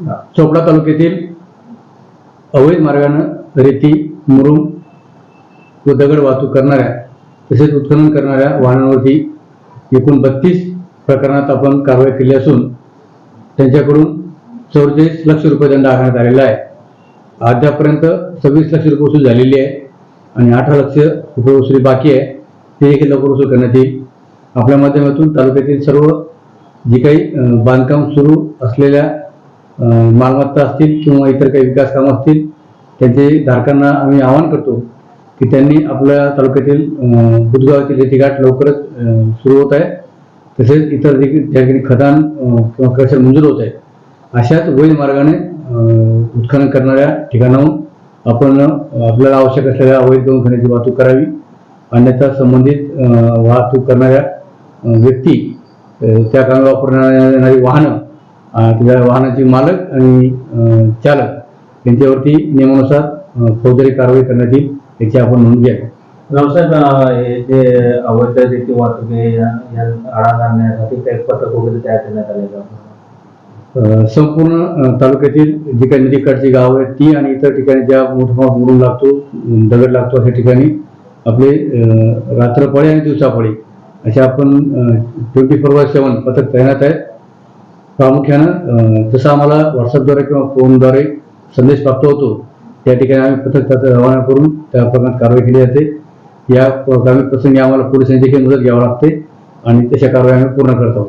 चोपडा तालुक्यातील अवैध मार्गानं रेती मुरुम व दगड वाहतूक करणाऱ्या तसेच उत्खनन करणाऱ्या वाहनांवरती एकूण बत्तीस प्रकरणात आपण कारवाई केली असून त्यांच्याकडून चौवेचाळीस लक्ष रुपये दंड आकारण्यात आलेला आहे. अद्यापर्यंत सव्वीस लक्ष रुपये वसूल झालेली आहे आणि अठरा लक्ष रुपये वसुली बाकी आहे. ते देखील लवकर वसूल करण्यात येईल. आपल्या माध्यमातून तालुक्यातील सर्व जी काही बांधकाम सुरू असलेल्या मालमत्ता असतील किंवा इतर काही विकास कामं असतील त्यांचे धारकांना आम्ही आवाहन करतो की त्यांनी आपल्या तालुक्यातील अं, बुधगावातील रेतीघाट लवकरच सुरू होत आहे. तसेच इतर देखील ज्या ठिकाणी खदान किंवा क्रशर मंजूर होत आहे अशाच वैध मार्गाने उत्खनन करणाऱ्या ठिकाणाहून आपण आपल्याला आवश्यक असलेल्या अवैध गहू खनिज वाहतूक करावी. अन्यथा संबंधित वाहतूक करणाऱ्या व्यक्ती त्या कामी वापरण्यात येणारी वाहनं त्या वाहनाचे मालक आणि चालक यांच्यावरती नियमानुसार फौजदारी कारवाई करण्यात येईल याची आपण नोंद घ्यावी व्यवसाय हे जे अवैध रेती वाहतूक आहे या या आळा घालण्यासाठी काही पथक वगैरे तयार करण्यात आले संपूर्ण तालुक्यातील जी काही नदीकाठची गावं आहेत ती आणि इतर ठिकाणी ज्या मोठमोठा मुरुम लागतो दगड लागतो अशा ठिकाणी आपले रात्रपाळी आणि दिवसापाळी अशा आपण ट्वेंटी फोर बाय सेवन पथक तैनात आहेत. प्रामुख्यानं जसं आम्हाला व्हॉट्सअपद्वारे किंवा फोनद्वारे संदेश प्राप्त होतो त्या ठिकाणी आम्ही पथक त्याचा रवाना करून त्या प्रकरणात कारवाई केली जाते. या कारवाई प्रसंगी आम्हाला पोलिसांची देखील मदत घ्यावी लागते आणि तशा कारवाई आम्ही पूर्ण करतो